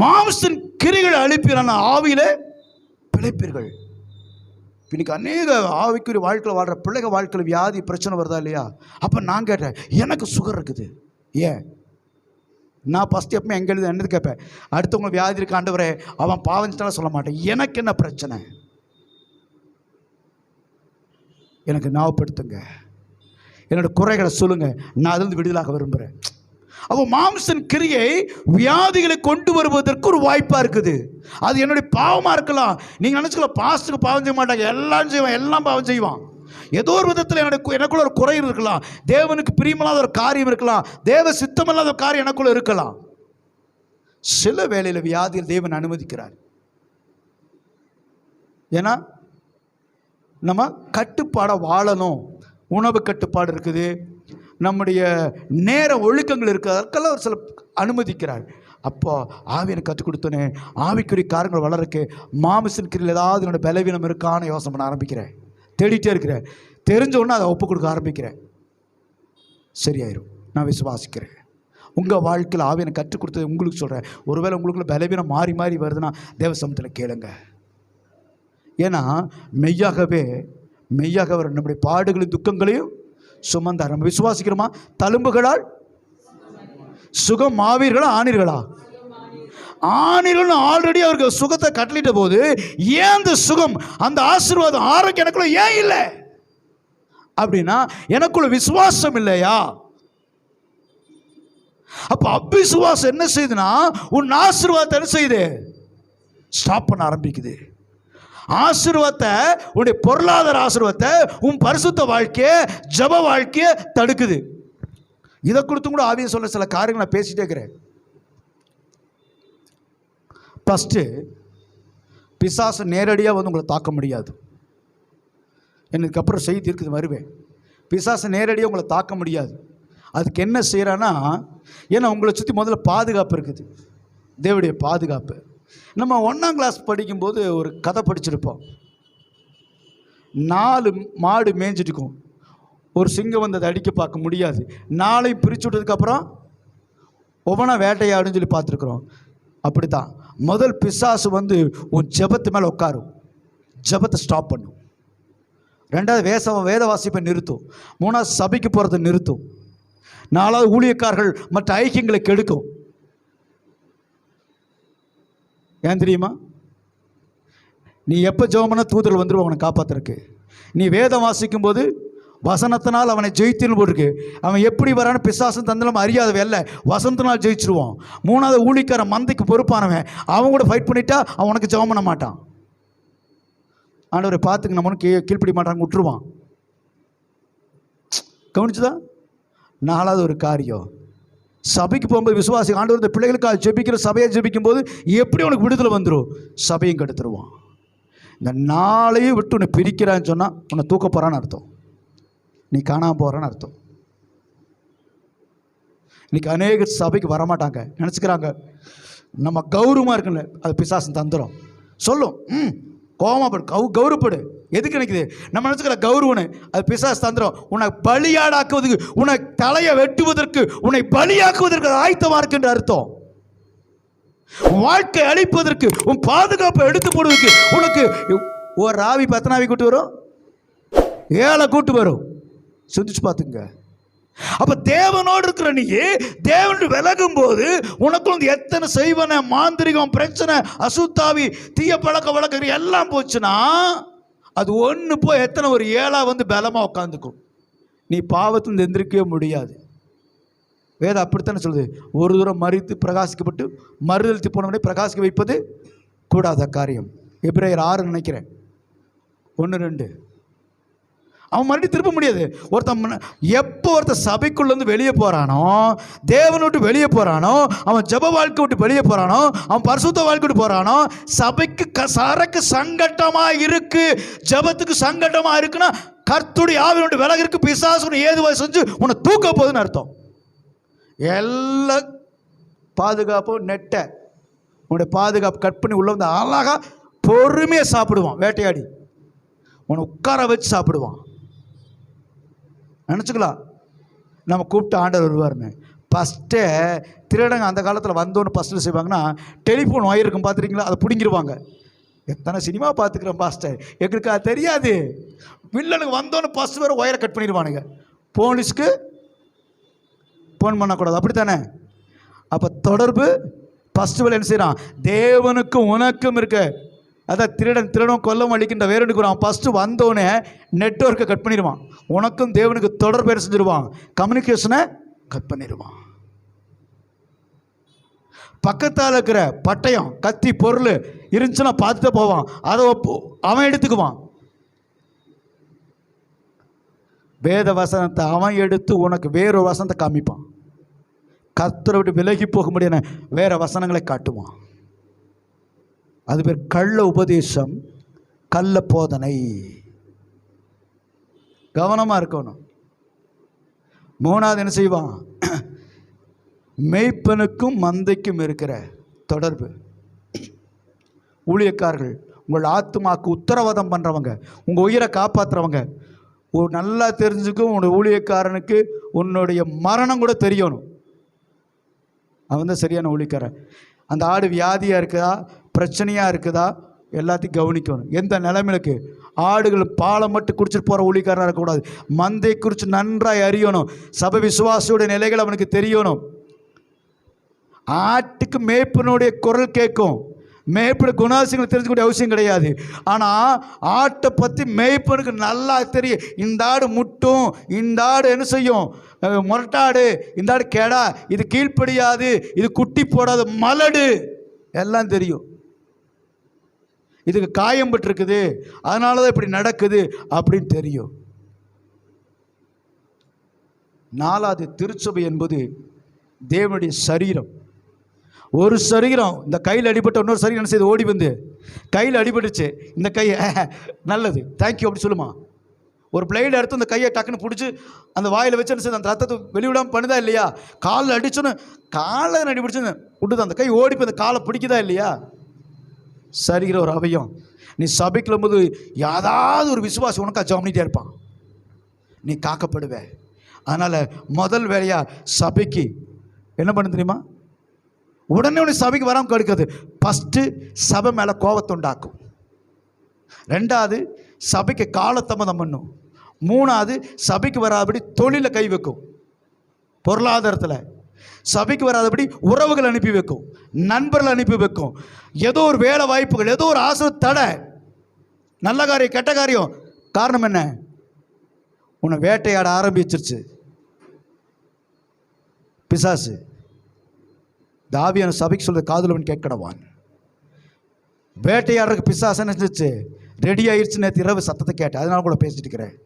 மாம்சன் கிரிகளை அழிப்பிறான ஆவியில பிழைப்பீர்கள். இன்னைக்கு அநேக ஆவிக்குரிய வாழ்க்கையில் வாழ்கிற பிள்ளைகள் வாழ்க்கையில் வியாதி பிரச்சனை வருதா இல்லையா? அப்போ நான் கேட்டேன் எனக்கு சுகர் இருக்குது. ஏன்? நான் ஃபஸ்ட் எப்பவுமே எங்கே எழுது என்னது கேட்பேன் அடுத்தவங்க வியாதி இருக்க ஆண்டவரே அவன் பாவஞ்சிட்டாலும் சொல்ல மாட்டேன். எனக்கு என்ன பிரச்சனை? எனக்கு ஞாபகப்படுத்துங்க என்னோட குறைகளை சொல்லுங்க. நான் அதிலிருந்து விடுதலாக விரும்புகிறேன் அப்போ மாம்சன் கிரியை வியாதிகளை கொண்டு வருவதற்கு ஒரு வாய்ப்பாக இருக்குது. அது என்னுடைய பாவமாக இருக்கலாம். நீங்கள் நினச்சிக்கலாம் பாஸ்ட்டுக்கு பாவம் செய்ய மாட்டாங்க. எல்லாம் செய்வான் எல்லாம் பாவம் செய்வான். ஏதோ ஒரு விதத்தில் எனக்கு எனக்குள்ள ஒரு குறை இருக்கலாம். தேவனுக்கு பிரியமில்லாத ஒரு காரியம் இருக்கலாம். தேவ சித்தமில்லாத ஒரு காரியம் எனக்குள்ள இருக்கலாம். சில வேளையில் வியாதியில் தேவன் அனுமதிக்கிறார். ஏன்னா நம்ம கட்டுப்பாடாக வாழணும். உணவு கட்டுப்பாடு இருக்குது. நம்முடைய நேர ஒழுக்கங்கள் இருக்குது. அதற்கெல்லாம் ஒரு சில அனுமதிக்கிறார். அப்போ ஆவியனை கற்றுக் கொடுத்தோன்னே ஆவிக்குரிய காரங்கள் வளர்க்கு மாமிசன் கிரியில் ஏதாவது என்னோட பலவீனம் இருக்கான்னு யோசனை பண்ண ஆரம்பிக்கிறேன் தேடிட்டே இருக்கிறேன் தெரிஞ்ச உடனே அதை ஒப்பு கொடுக்க ஆரம்பிக்கிறேன் சரியாயிரும். நான் விசுவாசிக்கிறேன். உங்கள் வாழ்க்கையில் ஆவியனை கற்றுக் கொடுத்தது உங்களுக்கு சொல்கிறேன் ஒருவேளை உங்களுக்குள்ள பலவீனம் மாறி மாறி வருதுன்னா தேவசமத்தில் கேளுங்கள் ஏன்னா மெய்யாகவே மெய்யாக அவர் நம்முடைய பாடுகளையும் துக்கங்களையும் சுமந்தார். நம்ம விசுவாசிக்கிறோமா? தழும்புகளால்? சுகம் ஆவீர்களா ஆனீர்களா? ஆணிகள் ஆல்ரெடி அவருக்கு சுகத்தை கட்டளிட்ட போது ஏன் அந்த சுகம் அந்த ஆசீர்வாதம் ஆரோக்கியம் எனக்குள்ள ஏன் இல்லை? அப்படின்னா எனக்குள்ள விசுவாசம் இல்லையா? அப்ப அபிசுவாசம் என்ன செய்யுதுன்னா உன் ஆசீர்வாதத்தை என்ன செய்யுது? ஸ்டாப் பண்ண ஆரம்பிக்குது. ஆசிர்வத்தை உன்னுடைய பொருளாதார ஆசிர்வத்தை உன் பரிசுத்த வாழ்க்கையை ஜப வாழ்க்கையை தடுக்குது. இதை கொடுத்தும் கூட ஆவியை சொல்ல சில காரியங்களை நான் பேசிட்டே இருக்கிறேன். ஃபஸ்ட்டு பிசாசு நேரடியாக வந்து உங்களை தாக்க முடியாது. எனக்கு அப்புறம் செய்தி இருக்குது வருவேன். பிசாசு நேரடியாக உங்களை தாக்க முடியாது. அதுக்கு என்ன செய்கிறான்னா ஏன்னா உங்களை சுற்றி முதல்ல பாதுகாப்பு இருக்குது. தேவடைய பாதுகாப்பு. நம்ம ஒன்றாம் கிளாஸ் படிக்கும்போது ஒரு கதை படிச்சிருப்போம். நாலு மாடு மேய்ஞ்சிட்டுக்கும் ஒரு சிங்கம் வந்து அதை அடிக்க பார்க்க முடியாது. நாளை பிரித்து விட்டதுக்கப்புறம் ஒவ்வொன்றா வேட்டையாடுன்னு சொல்லி பார்த்துருக்குறோம். அப்படி தான் முதல் பிசாசு வந்து உன் ஜெபத்து மேலே உட்காரும். ஜெபத்தை ஸ்டாப் பண்ணும். ரெண்டாவது வேச வேத வாசிப்பை நிறுத்தும். மூணாவது சபைக்கு போகிறத நிறுத்தும். நாலாவது ஊழியக்காரர்கள் மற்ற ஐக்கியங்களை கெடுக்கும். ஏன் தெரியுமா? நீ எப்போ ஜெபம்னா தூதர் வந்துருவா அவனை காப்பாற்றுறக்கு நீ வேதம் வாசிக்கும் போது வசனத்தினால் அவனை ஜெயித்துன்னு போட்டிருக்கு. அவன் எப்படி வரான்னு பிசாசம் தந்தலம் அறியாதவன் இல்லை வசனத்தினால் ஜெயிச்சிருவான். மூணாவது ஊழிக்கார மந்தைக்கு பொறுப்பானவன். அவன் கூட ஃபைட் பண்ணிட்டா அவன் உனக்கு ஜெபம் பண்ண மாட்டான். ஆண்டவரை பார்த்துங்க நம்ம கீ கீழ்ப்படி மாட்டாங்க விட்டுருவான். கவனிச்சுதா? நாலாவது ஒரு காரியம். சபைக்கு போகும்போது விசுவாசி ஆண்டவர் இந்த பிள்ளைகளுக்காக ஜெபிக்கிற சபையை ஜெபிக்கும் போது எப்படி உனக்கு விடுதலை வந்துடும் சபையும் கெடுத்துருவான். இந்த நாளையும் விட்டு உன்னை பிரிக்கிறான்னு சொன்னால் உன்னை தூக்க போகிறான்னு அர்த்தம். நீ காணாமல் போகிறான்னு அர்த்தம். இன்றைக்கி அநேக சபைக்கு வரமாட்டாங்க. நினச்சிக்கிறாங்க நம்ம கௌரவமாக இருக்குல்ல அது பிசாசன் தந்துடும் சொல்லும் ம் கோவமாப்படு கௌ கௌரவப்படு. எதுக்கு நினைக்குது நம்ம நினச்சிக்கிற கௌரவனு அது பிசாஸ் தந்திரம். உன்னை பலியாடாக்குவதற்கு உன்னை தலையை வெட்டுவதற்கு உன்னை பலியாக்குவதற்கு ஆயத்தமாக இருக்குன்ற அர்த்தம். வாழ்க்கை அழிப்பதற்கு உன் பாதுகாப்பை எடுத்து போடுவதற்கு உனக்கு ஒரு ஆவி பத்தனாவி கூட்டு வரும்? ஏழை கூட்டு வரும். சிந்திச்சு பார்த்துங்க. அப்ப தேவனோடு இருக்கிற நீ தேவன் விலகும் போது உனக்கு வந்து எத்தனை செய்வன மாந்திரிகம் பிரச்சனை அசுத்தாவி தீய பழக்க வழக்கம் எல்லாம் போச்சுன்னா அது ஒன்று போய் எத்தனை ஒரு ஏழா வந்து பலமாக உட்காந்துக்கும் நீ பாவத்திலிருந்து எந்திரிக்கவே முடியாது. வேதம் அப்படித்தானே சொல்லுது? ஒரு தூரம் மறித்து பிரகாசிக்கப்பட்டு மறுதளித்து போனவனே பிரகாசிக்க வைப்பது கூடாத காரியம். எப்ரேயர் ஆறு நினைக்கிறேன். ஒன்று ரெண்டு. அவன் மறுபடியும் திருப்ப முடியாது. ஒருத்தன் எப்போ ஒருத்தன் சபைக்குள்ளேருந்து வெளியே போகிறானோ தேவனை விட்டு வெளியே போகிறானோ அவன் ஜெப வாழ்க்கை விட்டு வெளியே போகிறானோ அவன் பரிசுத்த வாழ்க்கை விட்டு போகிறானோ சபைக்கு க சரக்கு சங்கட்டமாக இருக்குது ஜெபத்துக்கு சங்கட்டமாக இருக்குன்னா கர்த்துடைய ஆவியோட விலகு பிசாசுன்னு பிசாசு ஏதுவாக செஞ்சு உன்னை தூக்க போகுதுன்னு அர்த்தம். எல்லா பாதுகாப்பும் நெட்டை உன்னுடைய பாதுகாப்பு கட் பண்ணி உள்ளே வந்து அழகாக பொறுமையாக சாப்பிடுவான். வேட்டையாடி. உன்னை உட்கார வச்சு சாப்பிடுவான். நினச்சிக்கலாம். நம்ம கூப்பிட்டு ஆண்டவர் வருவாருன்னு. ஃபஸ்ட்டே திருடங்க அந்த காலத்தில் வந்தோன்னு ஃபஸ்ட்டு செய்வாங்கன்னா டெலிஃபோன் ஒயர் இருக்கும் பார்த்துருக்கீங்களா அதை பிடிங்கிருவாங்க. எத்தனை சினிமா பார்த்துக்கிறோம் பாஸ்டர் எங்களுக்கு அது தெரியாது. வில்லனுக்கு வந்தோன்னு ஃபஸ்ட் வேறு ஒயரை கட் பண்ணிடுவானுங்க போலீஸ்க்கு ஃபோன் பண்ணக்கூடாது. அப்படி தானே அப்போ தொடர்பு ஃபஸ்ட்டு வேலை என்ன செய்கிறான் தேவனுக்கும் உனக்கும் இருக்க. அதான் திருடன் திருடம் கொல்லம் அளிக்கின்ற வேறொன்று அவன் ஃபஸ்ட்டு வந்தோடனே நெட்ஒர்க்கை கட் பண்ணிடுவான் உனக்கும் தேவனுக்கு தொடர்பு என்ன செஞ்சிருவான்? கம்யூனிகேஷனை கட் பண்ணிடுவான் பக்கத்தால் இருக்கிற பட்டயம் கத்தி பொருள் இருந்துச்சுன்னா பார்த்துட்டு போவான். அதை அவன் எடுத்துக்குவான். வேத வசனத்தை அவன் எடுத்து உனக்கு வேறொரு வசனத்தை காமிப்பான். கத்தரை விட்டு விலகி போக முடியாத வேற வசனங்களை காட்டுவான். அது பேர் கள்ள உபதேசம் கள்ள போதனை. கவனமாக இருக்கணும். மூணாவது என்ன செய்வான்? மெய்ப்பனுக்கும் மந்தைக்கும் இருக்கிற தொடர்பு. ஊழியக்காரர்கள் உங்கள் ஆத்துமாக்கு உத்தரவாதம் பண்ணுறவங்க உங்கள் உயிரை காப்பாற்றுறவங்க ஒரு நல்லா தெரிஞ்சுக்கும் உன்னோட ஊழியக்காரனுக்கு உன்னுடைய மரணம் கூட தெரியணும். அவன் தான் சரியான ஊழியக்காரன். அந்த ஆடு வியாதியாக இருக்குதா? பிரச்சனையாக இருக்குதா? எல்லாத்தையும் கவனிக்கணும். எந்த நிலைமையிலுக்கு? ஆடுகள் பாலை மட்டும் குடிச்சிட்டு போகிற ஊழியக்காரனாக இருக்கக்கூடாது. மந்தை குறித்து நன்றாய் அறியணும். சபை விசுவாசியோட நிலைகள் அவனுக்கு தெரியணும். ஆட்டுக்கு மேய்ப்பனுடைய குரல் கேட்கும். மேய்ப்பன குணாசியங்களை தெரிஞ்சுக்கூடிய அவசியம் கிடையாது. ஆனால் ஆட்டை பற்றி மேய்ப்பனுக்கு நல்லா தெரியும். இந்த ஆடு முட்டும். இந்த ஆடு என்ன செய்யும்? முரட்டாடு இந்த ஆடு கெடா. இது கீழ்ப்படியாது. இது குட்டி போடாது. மலடு. எல்லாம் தெரியும். இதுக்கு காயம் பட்டிருக்குது அதனால தான் இப்படி நடக்குது அப்படின்னு தெரியும். நாலாவது திருச்சபை என்பது தேவனுடைய சரீரம். ஒரு சரீரம் இந்த கையில் அடிபட்ட இன்னொரு சரீரம் என்ன செய்து? ஓடி வந்து. கையில் அடிபட்டுச்சு. இந்த கையை நல்லது. தேங்க்யூ அப்படி சொல்லுமா? ஒரு பிளேடு எடுத்து அந்த கையை டக்குன்னு பிடிச்சி அந்த வாயில் வச்சு என்ன செய்யுது அந்த ரத்தத்தை வெளிவிடாமல் பண்ணுதா இல்லையா? காலில் அடிச்சோன்னு காலை அடிபிடிச்சுன்னு விட்டுது அந்த கை ஓடி போய் அந்த காலை பிடிக்குதா இல்லையா? சரிகிற ஒரு அவயம். நீ சபைக்கு போது யாராவது ஒரு விசுவாசம் உனக்கா ஜாமினிட்டே இருப்பான். நீ காக்கப்படுவே. அதனால் முதல் வேலையாக சபைக்கு என்ன பண்ணு தெரியுமா? உடனே உடனே சபைக்கு வராமல் கெடுக்காது ஃபஸ்ட்டு சபை மேலே கோபத்தை உண்டாக்கும். ரெண்டாவது சபைக்கு காலத்தமதம் பண்ணும். மூணாவது சபைக்கு வராபடி தொழிலை கை வைக்கும். பொருளாதாரத்தில் சபைக்கு வராதபடி உறவுகள் அனுப்பி வைக்கும் நண்பர்கள் அனுப்பி வைக்கும். ஏதோ ஒரு வேலை வாய்ப்புகள் ஏதோ ஒரு ஆசை தடை. நல்ல காரியம் கெட்ட காரியம். காரணம் என்ன? உன்னை வேட்டையாட ஆரம்பிச்சிருச்சு. பிசாசு. தாவியான சபைக்கு சொல்ற காதலவன் கேட்கடவான். வேட்டையாடுறதுக்கு பிசாசு என்ன செஞ்சுச்சு? ரெடி ஆயிடுச்சு நேற்று இரவு சத்தத்தை கேட்டேன். அதனால கூட பேசிட்டு இருக்கிறேன்.